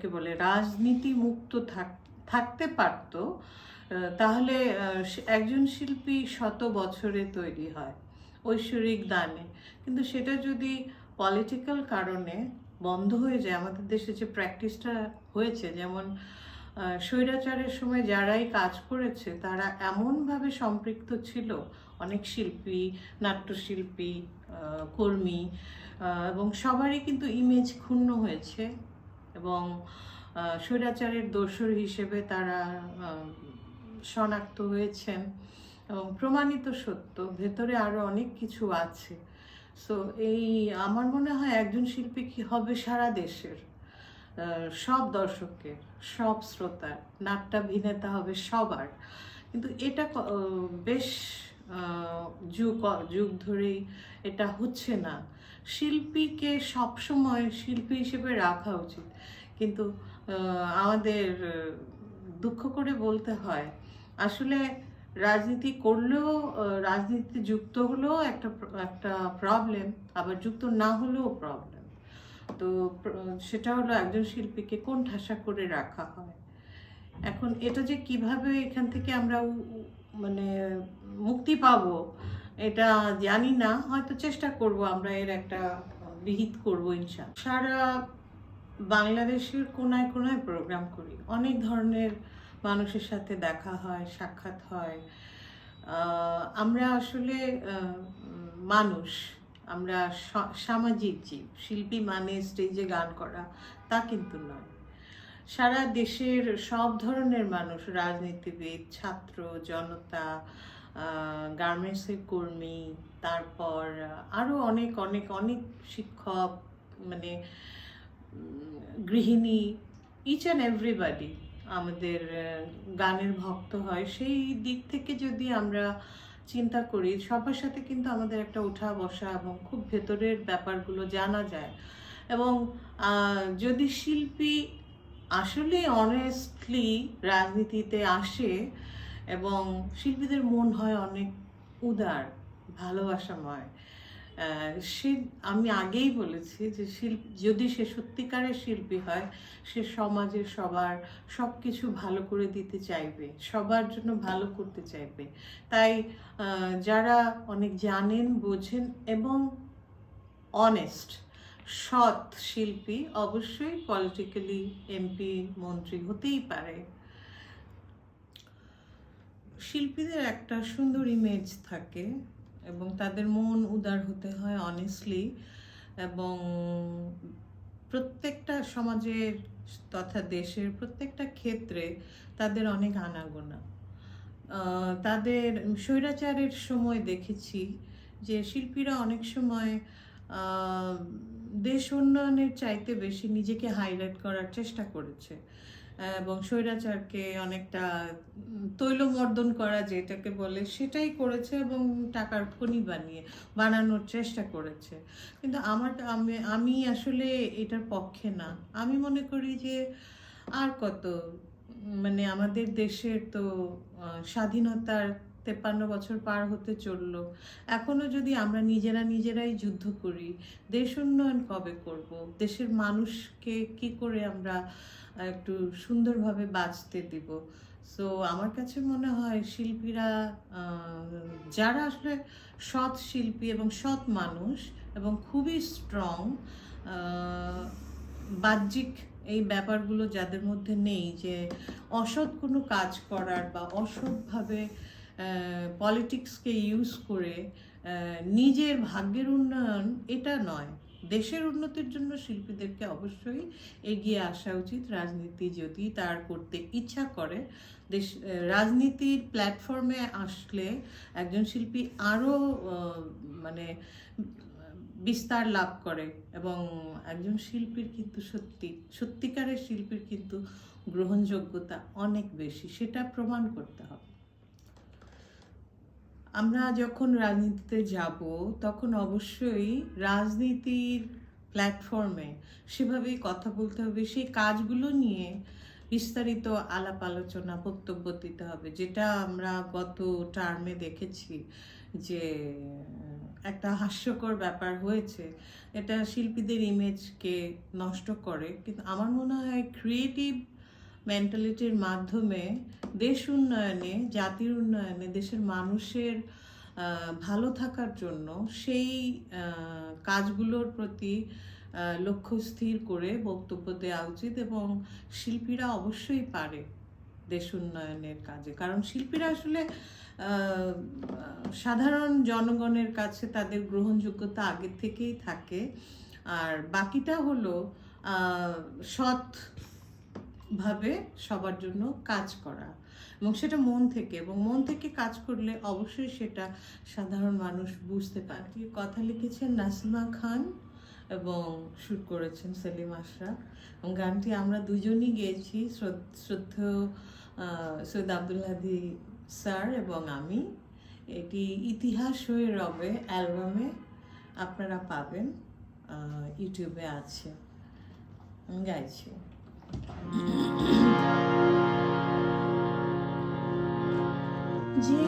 যেটাকে বলে রাজনীতি মুক্ত থাক- থাকতে পারত তাহলে একজন শিল্পী শত বছরে তৈরি হয় ঐশ্বরিক দানে। কিন্তু সেটা যদি পলিটিক্যাল কারণে বন্ধ হয়ে যায়, আমাদের দেশে যে প্র্যাকটিসটা হয়েছে, যেমন স্বৈরাচারের সময় যারাই কাজ করেছে, তারা এমনভাবে সম্পৃক্ত ছিল, অনেক শিল্পী, নাট্যশিল্পী কর্মী এবং সবারই কিন্তু ইমেজ ক্ষুণ্ণ হয়েছে। এবং স্বৈরাচারের দোসর হিসেবে তারা শনাক্ত হয়েছেন এবং প্রমাণিত সত্য। ভেতরে আরও অনেক কিছু আছে। সো এই, আমার মনে হয় একজন শিল্পী কি হবে সারা দেশের সব দর্শকের, সব শ্রোতার, নাট্যাভিনেতা হবে সবার। কিন্তু এটা বেশ যুগ যুগ ধরেই এটা হচ্ছে না। শিল্পীকে সবসময় শিল্পী হিসেবে রাখা উচিত। কিন্তু আমাদের দুঃখ করে বলতে হয়, আসলে রাজনীতি করলেও রাজনীতিতে যুক্ত হলেও একটা একটা প্রবলেম আবার যুক্ত না হলেও প্রবলেম তো সেটা হলো একজন শিল্পীকে কোন ঠাসা করে রাখা হয়। এখন এটা যে কীভাবে এখান থেকে আমরা মানে মুক্তি পাব, এটা জানি না, হয়তো চেষ্টা করব, আমরা এর একটা বিহিত করব ইনশা সারা বাংলাদেশের কোনায় কোনায় প্রোগ্রাম করি। অনেক ধরনের মানুষের সাথে দেখা হয়, সাক্ষাৎ হয়। আমরা আসলে মানুষ, আমরা সামাজিক জীব। শিল্পী মানে স্টেজে গান করা, তা কিন্তু নয়। সারা দেশের সব ধরনের মানুষ, রাজনীতিবিদ, ছাত্র, জনতা গার্মেন্টসের কর্মী, তারপর আরও অনেক অনেক অনেক শিক্ষক মানে গৃহিণী ইচ অ্যান্ড এভরিবাডি আমাদের গানের ভক্ত হয়। সেই দিক থেকে যদি আমরা চিন্তা করি, সবার সাথে কিন্তু আমাদের একটা উঠা বসা এবং খুব ভেতরের ব্যাপারগুলো জানা যায়। এবং যদি শিল্পী আসলে অনেস্টলি রাজনীতিতে আসে এবং শিল্পীদের মন হয় অনেক উদার, ভালোবাসাময়। সে, আমি আগেই বলেছি যে শিল্প, যদি সে সত্যিকারের শিল্পী হয়, সে সমাজের সবার সব কিছু ভালো করে দিতে চাইবে, সবার জন্য ভালো করতে চাইবে। তাই যারা অনেক জানেন, বোঝেন এবং অনেস্ট সৎ শিল্পী অবশ্যই পলিটিক্যালি এমপি মন্ত্রী হতেই পারে। শিল্পীদের একটা সুন্দর ইমেজ থাকে এবং তাদের মন উদার হতে হয় অনেস্টলি এবং প্রত্যেকটা সমাজের তথা দেশের প্রত্যেকটা ক্ষেত্রে তাদের অনেক আনাগোনা। তাদের স্বৈরাচারের সময় দেখেছি যে শিল্পীরা অনেক সময় দেশ উন্নয়নের চাইতে বেশি নিজেকে হাইলাইট করার চেষ্টা করেছে। এবং স্বৈরাচারকে অনেকটা তৈলমর্দন করা যেটাকে বলে, সেটাই করেছে এবং টাকার খনি বানিয়ে বানানোর চেষ্টা করেছে। কিন্তু আমার, আমি আমি আসলে এটার পক্ষে না। আমি মনে করি যে আর কত মানে আমাদের দেশের তো স্বাধীনতার তেপ্পান্ন বছর পার হতে চলল। এখনও যদি আমরা নিজেরা নিজেরাই যুদ্ধ করি, দেশ উন্নয়ন কবে করব? দেশের মানুষকে কি করে আমরা একটু সুন্দরভাবে বাঁচতে দিব? সো আমার কাছে মনে হয় শিল্পীরা যারা আসলে সৎ শিল্পী এবং সৎ মানুষ এবং খুবই স্ট্রং বাহ্যিক এই ব্যাপারগুলো যাদের মধ্যে নেই যে অসৎ কোনো কাজ করার বা অসৎভাবে পলিটিক্সকে ইউজ করে নিজের ভাগ্যের উন্নয়ন, এটা নয়। দেশের উন্নতির জন্য শিল্পীদেরকে অবশ্যই এগিয়ে আসা উচিত, রাজনীতি যদি তার করতে ইচ্ছা করে। দেশ রাজনীতির প্ল্যাটফর্মে আসলে একজন শিল্পী আরও মানে বিস্তার লাভ করে এবং একজন শিল্পীর কিন্তু সত্যি, সত্যিকারের শিল্পীর কিন্তু গ্রহণযোগ্যতা অনেক বেশি, সেটা প্রমাণ করতে হবে। আমরা যখন রাজনীতিতে যাব, তখন অবশ্যই রাজনীতির প্ল্যাটফর্মে সেভাবেই কথা বলতে হবে, সেই কাজগুলো নিয়ে বিস্তারিত আলাপ আলোচনা, বক্তব্য দিতে হবে। যেটা আমরা গত টার্মে দেখেছি যে একটা হাস্যকর ব্যাপার হয়েছে। এটা শিল্পীদের ইমেজকে নষ্ট করে। কিন্তু আমার মনে হয় ক্রিয়েটিভ মেন্টালিটির মাধ্যমে দেশ উন্নয়নে, জাতির উন্নয়নে, দেশের মানুষের ভালো থাকার জন্য সেই কাজগুলোর প্রতি লক্ষ্য স্থির করে বক্তব্য দেওয়া উচিত এবং শিল্পীরা অবশ্যই পারে। দেশ উন্নয়নের কাজে। কারণ শিল্পীরা আসলে সাধারণ জনগণের কাছে তাদের গ্রহণযোগ্যতা আগে থেকেই থাকে। আর বাকিটা হলো সৎ ভাবে সবার জন্য কাজ করা। এবং সেটা মন থেকে, এবং মন থেকে কাজ করলে অবশ্যই সেটা সাধারণ মানুষ বুঝতে পারে। কথা লিখেছেন নাসিমা খান এবং শুট করেছেন সেলিম আশরাফ। গানটি আমরা দুজনই গেয়েছি, শ্রদ্ধ- শ্রদ্ধেয় সৈয়দ আব্দুল হাদি স্যার এবং আমি। এটি ইতিহাস হয়ে রবে, অ্যালবামে আপনারা পাবেন ইউটিউবে আছে। আমি গাইছি। যে